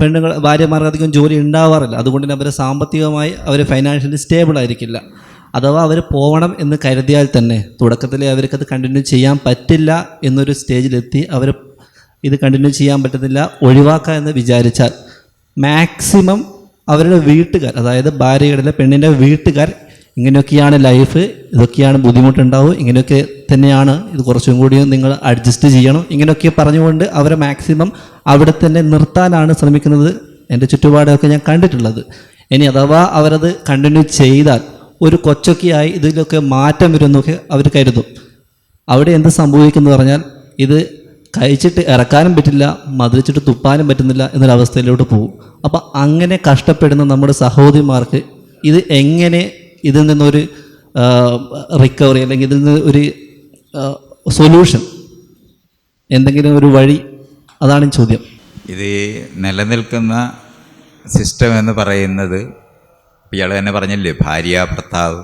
പെണ്ണുങ്ങൾ ഭാര്യമാർക്ക് അധികം ജോലി ഉണ്ടാവാറില്ല. അതുകൊണ്ട് തന്നെ അവർ സാമ്പത്തികമായി അവർ ഫൈനാൻഷ്യലി സ്റ്റേബിൾ ആയിരിക്കില്ല. അഥവാ അവർ പോകണം എന്ന് കരുതിയാൽ തന്നെ തുടക്കത്തിൽ അവർക്കത് കണ്ടിന്യൂ ചെയ്യാൻ പറ്റില്ല എന്നൊരു സ്റ്റേജിലെത്തി അവർ ഇത് കണ്ടിന്യൂ ചെയ്യാൻ പറ്റുന്നില്ല ഒഴിവാക്കുക എന്ന് വിചാരിച്ചാൽ മാക്സിമം അവരുടെ വീട്ടുകാർ അതായത് ഭാര്യയുടെ പെണ്ണിന്റെ വീട്ടുകാർ ഇങ്ങനെയൊക്കെയാണ് ലൈഫ് ഇതൊക്കെയാണ് ബുദ്ധിമുട്ടുണ്ടാവും ഇങ്ങനെയൊക്കെ തന്നെയാണ് ഇത് കുറച്ചും കൂടി നിങ്ങൾ അഡ്ജസ്റ്റ് ചെയ്യണം. ഇങ്ങനെയൊക്കെ പറഞ്ഞുകൊണ്ട് അവരെ മാക്സിമം അവിടെ തന്നെ നിർത്താനാണ് ശ്രമിക്കുന്നത് എന്റെ ചുറ്റുപാടൊക്കെ ഞാൻ കണ്ടിട്ടുള്ളത്. ഇനി അഥവാ അവരത് കണ്ടിന്യൂ ചെയ്താൽ ഒരു കൊച്ചൊക്കെയായി ഇതിലൊക്കെ മാറ്റം വരുമെന്നൊക്കെ അവർ കരുതും. അവിടെ എന്ത് സംഭവിക്കുന്നു പറഞ്ഞാൽ ഇത് കഴിച്ചിട്ട് ഇറക്കാനും പറ്റില്ല മതിലിച്ചിട്ട് തുപ്പാനും പറ്റുന്നില്ല എന്നൊരവസ്ഥയിലോട്ട് പോകും. അപ്പം അങ്ങനെ കഷ്ടപ്പെടുന്ന നമ്മുടെ സഹോദരിമാർക്ക് ഇത് എങ്ങനെ ഇതിൽ നിന്നൊരു റിക്കവറി അല്ലെങ്കിൽ ഇതിൽ നിന്ന് ഒരു സൊല്യൂഷൻ എന്തെങ്കിലും ഒരു വഴി അതാണ് ചോദ്യം. ഇത് നിലനിൽക്കുന്ന സിസ്റ്റം എന്ന് പറയുന്നത് ഇയാൾ തന്നെ പറഞ്ഞില്ലേ ഭാര്യ ഭർത്താവ്.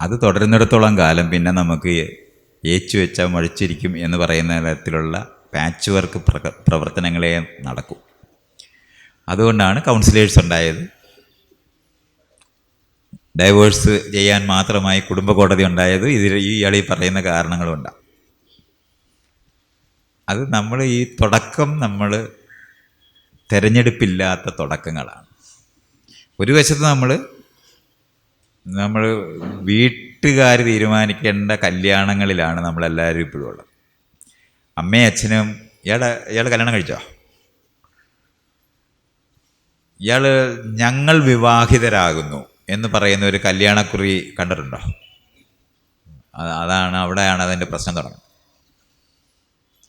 അത് തുടരുന്നിടത്തോളം കാലം പിന്നെ നമുക്ക് ഏച്ചു വെച്ചാൽ മഴിച്ചിരിക്കും എന്ന് പറയുന്ന തരത്തിലുള്ള പാച്ച് വർക്ക് പ്രവർത്തനങ്ങളെ നടക്കും. അതുകൊണ്ടാണ് കൗൺസിലേഴ്സ് ഉണ്ടായത്. ഡൈവേഴ്സ് ചെയ്യാൻ മാത്രമായി കുടുംബ കോടതി ഉണ്ടായത് ഇതിൽ ഈ ഇയാളീ പറയുന്ന കാരണങ്ങളുണ്ടാകും അത് നമ്മൾ ഈ തുടക്കം നമ്മൾ തിരഞ്ഞെടുപ്പില്ലാത്ത തുടക്കങ്ങളാണ്. ഒരു വശത്ത് നമ്മൾ നമ്മൾ വീട്ടുകാർ തീരുമാനിക്കേണ്ട കല്യാണങ്ങളിലാണ് നമ്മളെല്ലാവരും ഇപ്പോഴും ഉള്ളത്. അമ്മയും അച്ഛനും ഇയാളെ ഇയാൾ കല്യാണം കഴിച്ചോ? ഇയാൾ ഞങ്ങൾ വിവാഹിതരാകുന്നു. എന്ന് പറയുന്ന ഒരു കല്യാണക്കുറി കണ്ടിട്ടുണ്ടോ? അതാണ് അവിടെയാണ് അതിന്റെ പ്രശ്നം തുടങ്ങുന്നത്.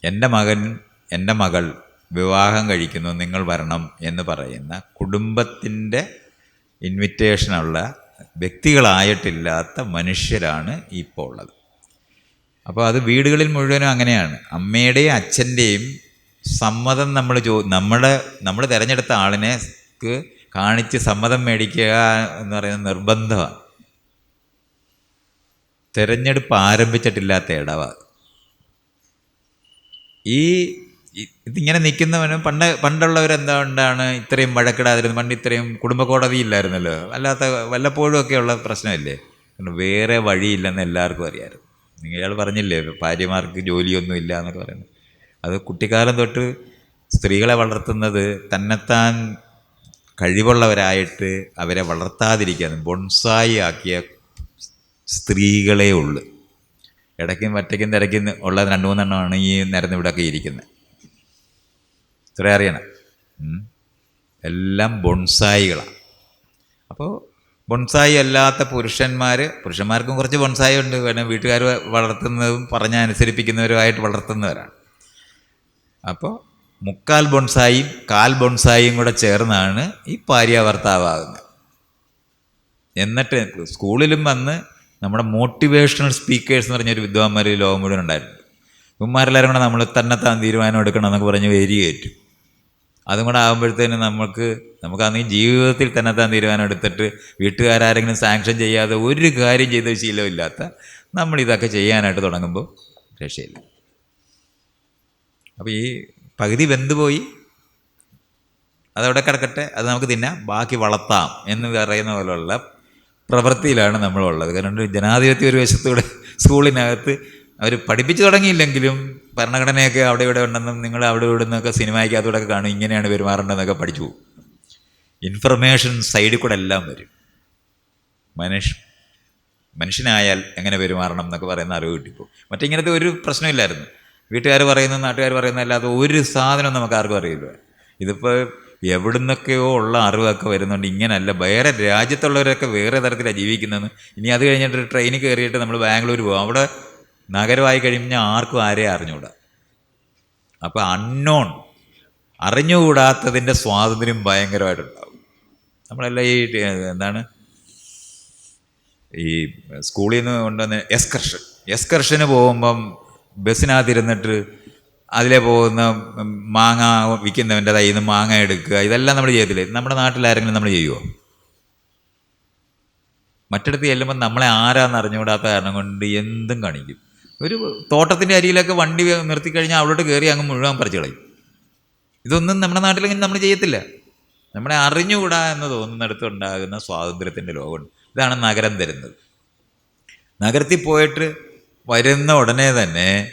എന്റെ മകൻ എന്റെ മകൾ വിവാഹം കഴിക്കുന്നു നിങ്ങൾ വരണം എന്ന് പറയുന്ന കുടുംബത്തിന്റെ ഇൻവിറ്റേഷനുള്ള വ്യക്തികളായിട്ടില്ലാത്ത മനുഷ്യരാണ് ഇപ്പോൾ ഉള്ളത്. അപ്പോൾ അത് വീടുകളിൽ മുഴുവനും അങ്ങനെയാണ്. അമ്മയുടെയും അച്ഛന്റെയും സമ്മതം നമ്മൾ ചോ നമ്മുടെ നമ്മൾ തിരഞ്ഞെടുത്ത ആളിനെ കാണിച്ച് സമ്മതം മേടിക്കുക എന്ന് പറയുന്നത് നിർബന്ധമാണ്. തിരഞ്ഞെടുപ്പ് ആരംഭിച്ചിട്ടില്ലാത്ത ഇടവ. ഈ ഇതിങ്ങനെ നിൽക്കുന്നവനും പണ്ട് പണ്ടുള്ളവരെന്താ കൊണ്ടാണ് ഇത്രയും വഴക്കിടാതിരുന്നത്? പണ്ട് ഇത്രയും കുടുംബ കോടതി ഇല്ലായിരുന്നല്ലോ. അല്ലാത്ത വല്ലപ്പോഴും ഒക്കെയുള്ള പ്രശ്നമില്ലേ? കാരണം വേറെ വഴിയില്ലെന്ന് എല്ലാവർക്കും അറിയാമായിരുന്നു. ഇയാൾ പറഞ്ഞില്ലേ ഭാര്യമാർക്ക് ജോലിയൊന്നും ഇല്ല എന്നൊക്കെ പറയുന്നത്. അത് കുട്ടിക്കാലം തൊട്ട് സ്ത്രീകളെ വളർത്തുന്നത് തന്നെത്താൻ കഴിവുള്ളവരായിട്ട് അവരെ വളർത്താതിരിക്കാൻ ബൊൺസായി ആക്കിയ സ്ത്രീകളേ ഉള്ളു. ഇടയ്ക്കും മറ്റയ്ക്കും തിരക്കും ഉള്ള രണ്ട് മൂന്നെണ്ണമാണ് ഈ നിരന്ന് ഇവിടെയൊക്കെ ഇരിക്കുന്നത്. ഇത്ര അറിയണം. എല്ലാം ബൊൺസായികളാണ്. അപ്പോൾ ബൊൺസായി അല്ലാത്ത പുരുഷന്മാർ പുരുഷന്മാർക്കും കുറച്ച് ബൊൺസായി ഉണ്ട്. വേണം വീട്ടുകാർ വളർത്തുന്നതും പറഞ്ഞ് അനുസരിപ്പിക്കുന്നവരുമായിട്ട് വളർത്തുന്നവരാണ്. അപ്പോൾ മുക്കാൽ ബൊൺസായും കാൽ ബൊൺസായും കൂടെ ചേർന്നാണ് ഈ ഭാര്യ ഭർത്താവാകുന്നത് എന്നിട്ട് സ്കൂളിലും വന്ന് നമ്മുടെ മോട്ടിവേഷണൽ സ്പീക്കേഴ്സ് എന്ന് പറഞ്ഞൊരു വിദ്വാന്മാർ ഈ ലോകം മുഴുവൻ ഉണ്ടായിരുന്നു. ഇവന്മാരെല്ലാവരും കൂടെ നമ്മൾ തന്നെ താൻ തീരുമാനം എടുക്കണം എന്നൊക്കെ പറഞ്ഞ് വേരി കയറ്റും. അതും കൂടെ ആകുമ്പോഴത്തേന് നമുക്ക് നമുക്കാണെങ്കിൽ ജീവിതത്തിൽ തന്നെ താൻ തീരുമാനം എടുത്തിട്ട് വീട്ടുകാരെങ്കിലും സാങ്ഷൻ ചെയ്യാതെ ഒരു കാര്യം ചെയ്ത ശീലമില്ലാത്ത നമ്മളിതൊക്കെ ചെയ്യാനായിട്ട് തുടങ്ങുമ്പോൾ രക്ഷയില്ല. അപ്പോൾ ഈ പകുതി വെന്തുപോയി അതവിടെ കിടക്കട്ടെ അത് നമുക്ക് തിന്നാം. ബാക്കി വളർത്താം എന്ന് പറയുന്ന പോലുള്ള പ്രവൃത്തിയിലാണ് നമ്മളുള്ളത്. കാരണം ജനാധിപത്യ ഒരു വശത്തൂടെ സ്കൂളിനകത്ത് അവർ പഠിപ്പിച്ചു തുടങ്ങിയില്ലെങ്കിലും ഭരണഘടനയൊക്കെ അവിടെ ഇവിടെ ഉണ്ടെന്നും നിങ്ങൾ അവിടെ ഇവിടെ നിന്നൊക്കെ സിനിമയ്ക്കകത്തൂടെ കാണും. ഇങ്ങനെയാണ് പെരുമാറേണ്ടതെന്നൊക്കെ പഠിച്ചു. പോകും ഇൻഫർമേഷൻ സൈഡിൽ കൂടെ എല്ലാം വരും. മനുഷ്യ മനുഷ്യനായാൽ എങ്ങനെ പെരുമാറണം എന്നൊക്കെ പറയുന്ന അറിവ് കിട്ടിപ്പോകും മറ്റിങ്ങനത്തെ ഒരു പ്രശ്നമില്ലായിരുന്നു. വീട്ടുകാർ പറയുന്ന നാട്ടുകാർ പറയുന്ന അല്ലാതെ ഒരു സാധനം നമുക്ക് ആർക്കും അറിയില്ല. ഇതിപ്പോൾ എവിടുന്നൊക്കെയോ ഉള്ള അറിവൊക്കെ വരുന്നുണ്ട്. ഇങ്ങനല്ല വേറെ രാജ്യത്തുള്ളവരൊക്കെ വേറെ തരത്തിലാണ് ജീവിക്കുന്നതെന്ന്. ഇനി അത് കഴിഞ്ഞിട്ട് ട്രെയിനിൽ കയറിയിട്ട് നമ്മൾ ബാംഗ്ലൂർ പോകും അവിടെ നഗരമായി കഴിഞ്ഞാൽ ആർക്കും ആരെയും അറിഞ്ഞുകൂടാ അപ്പോൾ അൺനോൺ അറിഞ്ഞുകൂടാത്തതിന്റെ സ്വാതന്ത്ര്യം ഭയങ്കരമായിട്ടുണ്ടാവും. നമ്മളെല്ലാം ഈ എന്താണ് ഈ സ്കൂളിൽ നിന്ന് കൊണ്ടുവന്ന എസ്കർഷൻ. എസ്കർഷന് പോകുമ്പം ബസ്സിനകത്തിരുന്നിട്ട് അതിലെ പോകുന്ന മാങ്ങ വിൽക്കുന്നവന്റെ കയ്യിൽ നിന്ന് മാങ്ങ എടുക്കുക ഇതെല്ലാം നമ്മൾ ചെയ്യത്തില്ലേ? നമ്മുടെ നമ്മുടെ നാട്ടിലാരെങ്കിലും നമ്മൾ ചെയ്യുമോ മറ്റിടത്ത് ചെല്ലുമ്പോൾ നമ്മളെ ആരാന്ന് അറിഞ്ഞുകൂടാത്ത കാരണം കൊണ്ട് എന്തും കാണിക്കും. ഒരു തോട്ടത്തിന്റെ അരിയിലൊക്കെ വണ്ടി നിർത്തിക്കഴിഞ്ഞാൽ അവിടോട്ട് കയറി അങ്ങ് മുഴുവൻ പറിച്ചു കളയും. ഇതൊന്നും നമ്മുടെ നാട്ടിലെങ്കിലും നമ്മൾ ചെയ്യത്തില്ല. നമ്മളെ അറിഞ്ഞുകൂടാ എന്ന് തോന്നുന്നിടത്ത് ഉണ്ടാകുന്ന സ്വാതന്ത്ര്യത്തിന്റെ ലോകമുണ്ട്. ഇതാണ് നഗരം തരുന്നത്. നഗരത്തിൽ പോയിട്ട് വരുന്ന ഉടനെ തന്നെ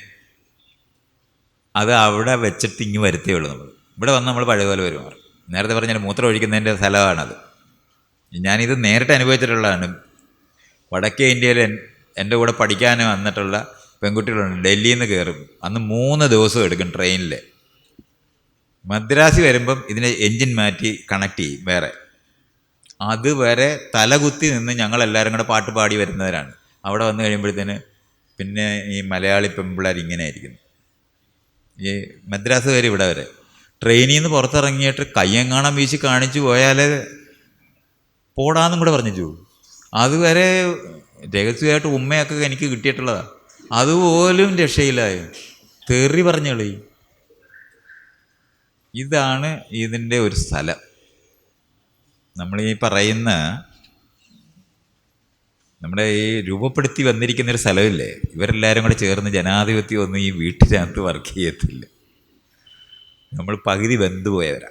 അത് അവിടെ വെച്ചിട്ട് ഇങ്ങ് വരുത്തേ ഉള്ളൂ നമ്മൾ ഇവിടെ വന്ന് നമ്മൾ പഴയ പോലെ നേരത്തെ പറഞ്ഞാൽ മൂത്രം ഒഴിക്കുന്നതിന്റെ സ്ഥലമാണത്. ഞാനിത് നേരിട്ട് അനുഭവിച്ചിട്ടുള്ളതാണ്. വടക്കേ ഇന്ത്യയിൽ എൻ- എന്റെ കൂടെ പഠിക്കാൻ വന്നിട്ടുള്ള പെൺകുട്ടികളുണ്ട്. ഡൽഹിയിൽ നിന്ന് കയറും അന്ന് മൂന്ന് ദിവസം എടുക്കും ട്രെയിനിൽ മദ്രാസി വരുമ്പം ഇതിനെ എൻജിൻ മാറ്റി കണക്ട് ചെയ്യും വേറെ. അതുവരെ തലകുത്തി നിന്ന് ഞങ്ങളെല്ലാവരും കൂടെ പാട്ട് പാടി വരുന്നവരാണ്. അവിടെ വന്നു കഴിയുമ്പോഴത്തേന് പിന്നെ ഈ മലയാളി പെമ്പിള്ളേർ ഇങ്ങനെ ആയിരിക്കുന്നു ഈ മദ്രാസ് വരെ ഇവിടെ വരെ. ട്രെയിനിൽ നിന്ന് പുറത്തിറങ്ങിയിട്ട് കയ്യെങ്ങാണം വീശി കാണിച്ചു പോയാൽ പോടാന്നും കൂടെ പറഞ്ഞു അതുവരെ രഹസ്യമായിട്ട് ഉമ്മയൊക്കെ എനിക്ക് കിട്ടിയിട്ടുള്ളതാണ് അതുപോലും രക്ഷയില്ലായി തെറി പറഞ്ഞോളി ഇതാണ് ഇതിന്റെ ഒരു സ്ഥലം. നമ്മൾ ഈ പറയുന്ന നമ്മുടെ ഈ രൂപപ്പെടുത്തി വന്നിരിക്കുന്ന ഒരു സ്ഥലമില്ലേ? ഇവരെല്ലാവരും കൂടെ ചേർന്ന് ജനാധിപത്യം ഒന്നും ഈ വീട്ടിനകത്ത് വർക്ക് ചെയ്യത്തില്ല. നമ്മൾ പകുതി വെന്തു പോയവരാ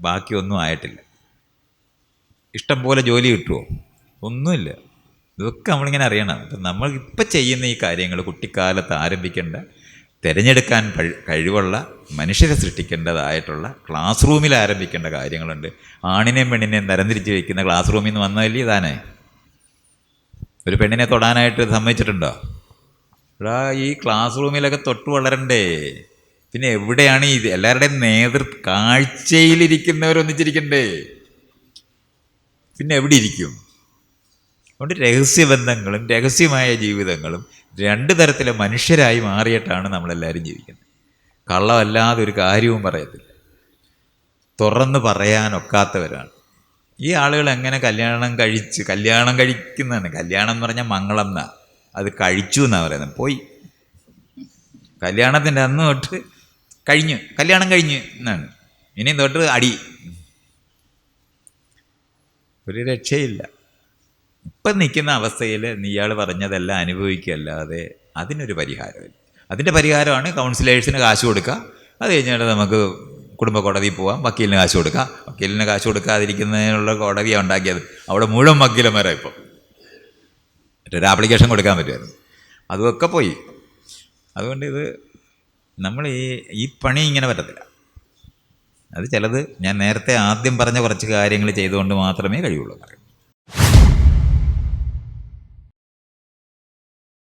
ബാക്കിയൊന്നും ആയിട്ടില്ല. ഇഷ്ടം പോലെ ജോലി കിട്ടുമോ ഒന്നുമില്ല. ഇതൊക്കെ നമ്മളിങ്ങനെ അറിയണം. അപ്പം നമ്മൾ ഇപ്പം ചെയ്യുന്ന ഈ കാര്യങ്ങൾ കുട്ടിക്കാലത്ത് ആരംഭിക്കേണ്ട തിരഞ്ഞെടുക്കാൻ കഴിവുള്ള മനുഷ്യരെ സൃഷ്ടിക്കേണ്ടതായിട്ടുള്ള ക്ലാസ് റൂമിൽ ആരംഭിക്കേണ്ട കാര്യങ്ങളുണ്ട്. ആണിനെയും പെണ്ണിനെയും തരംതിരിച്ച് വയ്ക്കുന്ന ക്ലാസ് റൂമിൽ നിന്ന് വന്നതല്ലേ ഇതാനേ ഒരു പെണ്ണിനെ തൊടാനായിട്ട് സമ്മതിച്ചിട്ടുണ്ടോ? എടാ ഈ ക്ലാസ് റൂമിലൊക്കെ തൊട്ട് വളരണ്ടേ. പിന്നെ എവിടെയാണ് ഈ എല്ലാവരുടെയും നേതൃ കാഴ്ചയിലിരിക്കുന്നവരൊന്നിച്ചിരിക്കണ്ടേ പിന്നെ എവിടെ ഇരിക്കും? അതുകൊണ്ട് രഹസ്യബന്ധങ്ങളും രഹസ്യമായ ജീവിതങ്ങളും രണ്ട് തരത്തിലെ മനുഷ്യരായി മാറിയിട്ടാണ് നമ്മളെല്ലാവരും ജീവിക്കുന്നത്. കള്ളമല്ലാതെ ഒരു കാര്യവും പറയത്തില്ല. തുറന്ന് പറയാനൊക്കാത്തവരാണ്. ഈ ആളുകൾ എങ്ങനെ കല്യാണം കഴിച്ച് കല്യാണം കഴിക്കുന്നതാണ്? കല്യാണം എന്ന് പറഞ്ഞാൽ മംഗളം എന്നാ. അത് കഴിച്ചു എന്നാണ് പറയുന്നത്. പോയി. കല്യാണത്തിന്റെ അന്ന് തൊട്ട് കഴിഞ്ഞു കല്യാണം കഴിഞ്ഞു എന്നാണ്. ഇനി തൊട്ട് അടി. ഒരു രക്ഷയില്ല. ഇപ്പം നിൽക്കുന്ന അവസ്ഥയിൽ ഇയാൾ പറഞ്ഞതെല്ലാം അനുഭവിക്കുകയല്ലാതെ അതിനൊരു പരിഹാരമില്ല. അതിന്റെ പരിഹാരമാണ് കൗൺസിലേഴ്സിന് കാശ് കൊടുക്കുക. അത് കഴിഞ്ഞാൽ നമുക്ക് കുടുംബ കോടതിയിൽ പോവാം വക്കീലിന് കാശ് കൊടുക്കാം. വക്കീലിന് കാശ് കൊടുക്കാതിരിക്കുന്നതിനുള്ള കോടതിയാണ് ഉണ്ടാക്കിയത്. അവിടെ മുഴുവൻ വക്കീലന്മാരാണ് ഇപ്പം. മറ്റൊരു ആപ്ലിക്കേഷൻ കൊടുക്കാൻ പറ്റുമായിരുന്നു. അതുമൊക്കെ പോയി. അതുകൊണ്ട് ഇത് നമ്മൾ ഈ ഈ പണി ഇങ്ങനെ പറ്റത്തില്ല. അത് ചിലത് ഞാൻ നേരത്തെ ആദ്യം പറഞ്ഞ കുറച്ച് കാര്യങ്ങൾ ചെയ്തുകൊണ്ട് മാത്രമേ കഴിയുള്ളൂ.